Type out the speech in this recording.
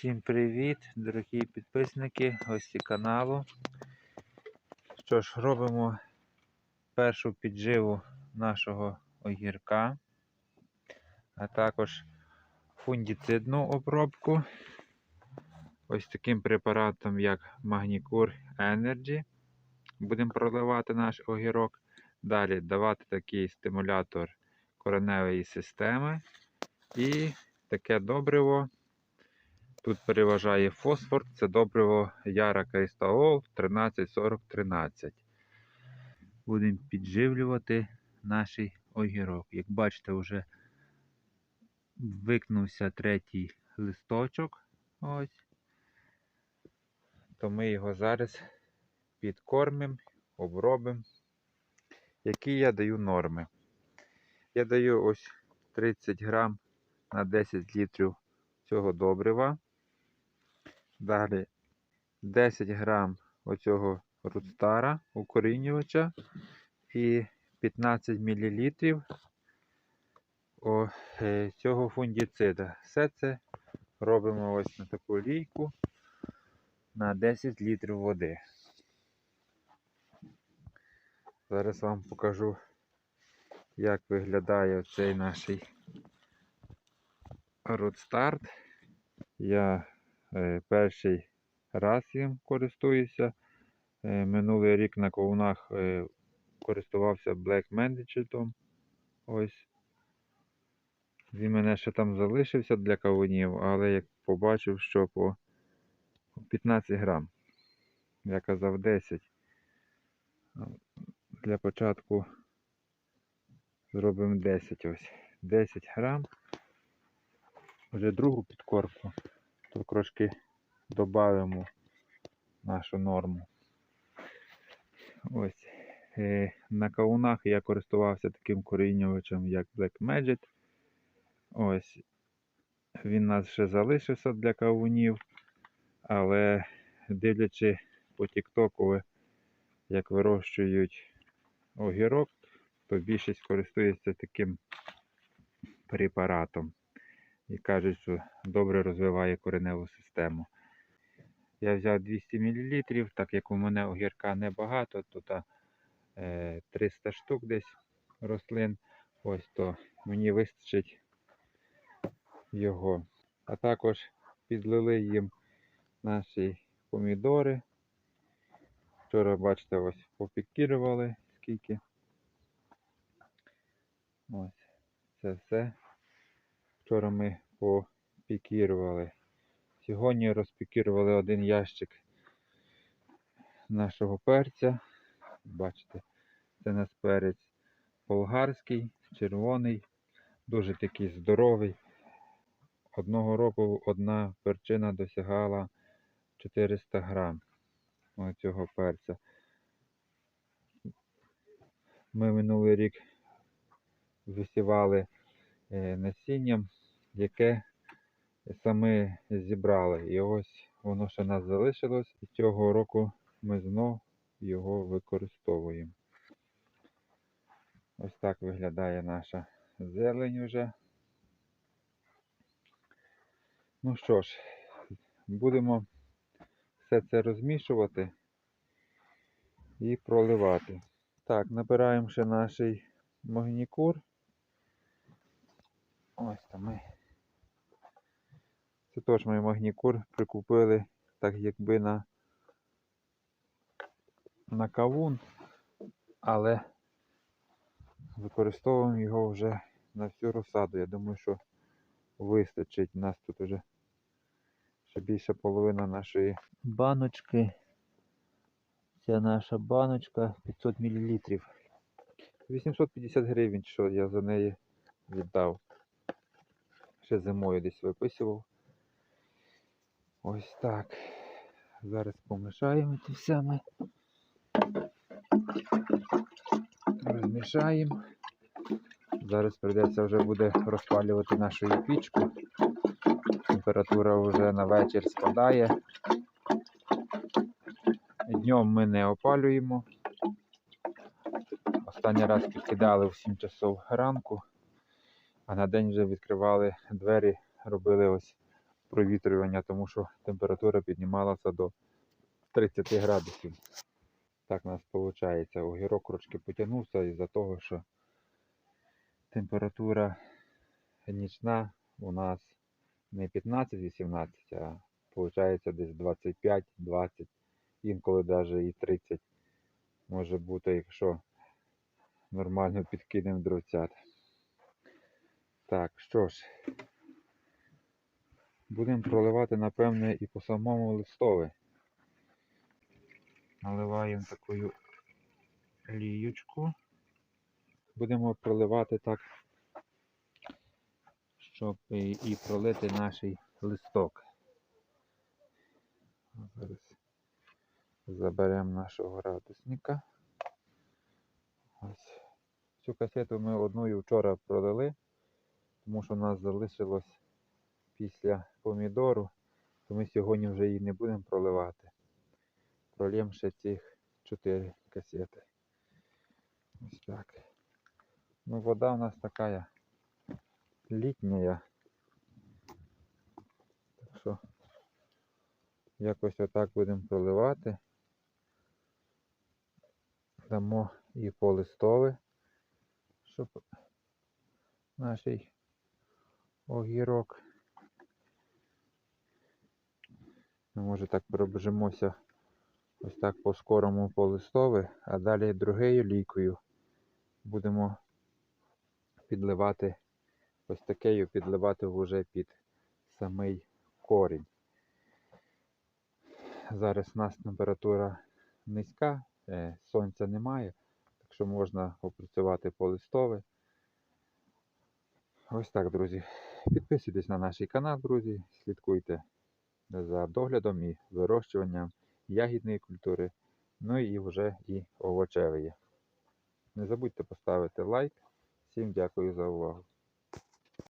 Всім привіт, дорогі підписники, гості каналу. Що ж, робимо першу підживу нашого огірка, а також фундіцидну обробку. Ось таким препаратом, як Magnicure Energy. Будемо проливати наш огірок. Далі давати такий стимулятор кореневої системи. І таке добриво. Тут переважає фосфор, це добриво Яра Кристаол 134013. Будемо підживлювати наш огірок. Як бачите, вже викнувся третій листочок. Ось. То ми його зараз підкормимо, обробимо. Які я даю норми? Я даю ось 30 грам на 10 літрів цього добрива. Далі 10 грам оцього рудстара укорінювача і 15 мл е, цього фундіцида. Все це робимо ось на таку лійку на 10 літрів води. Зараз вам покажу, як виглядає цей наш Родстарт. Я перший раз їм користуюся. Е, минулий рік на ковунах е, користувався Black Mandichet. Ось. Він мене ще там залишився для кавунів, але як побачив, що по 15 грам. Я казав 10. Для початку зробимо 10 ось. 10 грам. Вже другу підкормку, то трошки додаємо нашу норму. Ось. Е, на кавунах я користувався таким корінювачем, як Black Magic. Ось. Він нас ще залишився для кавунів, але дивлячи по Тіктоку, як вирощують огірок, то більшість користується таким препаратом і кажуть, що добре розвиває кореневу систему. Я взяв 200 мл, так як у мене огірка небагато, то та, е, 300 штук десь рослин. Ось то мені вистачить його. А також підлили їм наші помідори. Вчора, бачите, ось попікірували скільки. Ось це все. Вчора ми попікірували. Сьогодні розпікірували один ящик нашого перця. Бачите, це наш перець болгарський, червоний, дуже такий здоровий. Одного року одна перчина досягала 400 грам цього перця. Ми минулий рік висівали е, насінням, яке саме зібрали. І ось воно ще нас залишилось. І цього року ми знов його використовуємо. Ось так виглядає наша зелень вже. Ну що ж, будемо все це розмішувати і проливати. Так, набираємо ще наш магнікур. Ось там ми. Це теж ми магнікур прикупили, так якби на на кавун, але використовуємо його вже на всю розсаду. Я думаю, що вистачить. У нас тут вже ще більше половина нашої баночки. Ця наша баночка 500 мл. 850 гривень, що я за неї віддав. Ще зимою десь виписував. Ось так. Зараз помішаємо це все ми. Розмішаємо. Зараз прийдеться вже буде розпалювати нашу пічку. Температура вже на вечір спадає. Днем ми не опалюємо. Останній раз підкидали в 7 часов ранку, а на день вже відкривали двері, робили ось провітрювання, тому що температура піднімалася до 30 градусів. Так у нас виходить. Огірок трошки потягнувся із-за того, що температура нічна у нас не 15-18, а виходить десь 25-20, інколи навіть і 30 може бути, якщо нормально підкинемо дровцят. Так, що ж, будемо проливати, напевне, і по самому листове. Наливаємо таку ліючку. Будемо проливати так, щоб і, і пролити наш листок. Зараз заберемо нашого градусника. Ось. Цю касету ми одною вчора пролили, тому що у нас залишилось після помідору, то ми сьогодні вже її не будемо проливати. Прольємо ще цих 4 касети. Ось так. Ну, вода у нас така літня. Так що якось отак будемо проливати. Дамо і по листове, щоб наш огірок. Ми може так пробежимося ось так по скорому по листове, а далі другою лійкою будемо підливати ось такею підливати вже під самий корінь. Зараз у нас температура низька, е, сонця немає, так що можна опрацювати по листове. Ось так, друзі. Підписуйтесь на наш канал, друзі, слідкуйте за доглядом і вирощуванням ягідної культури, ну і вже і овочевої. Не забудьте поставити лайк. Всім дякую за увагу.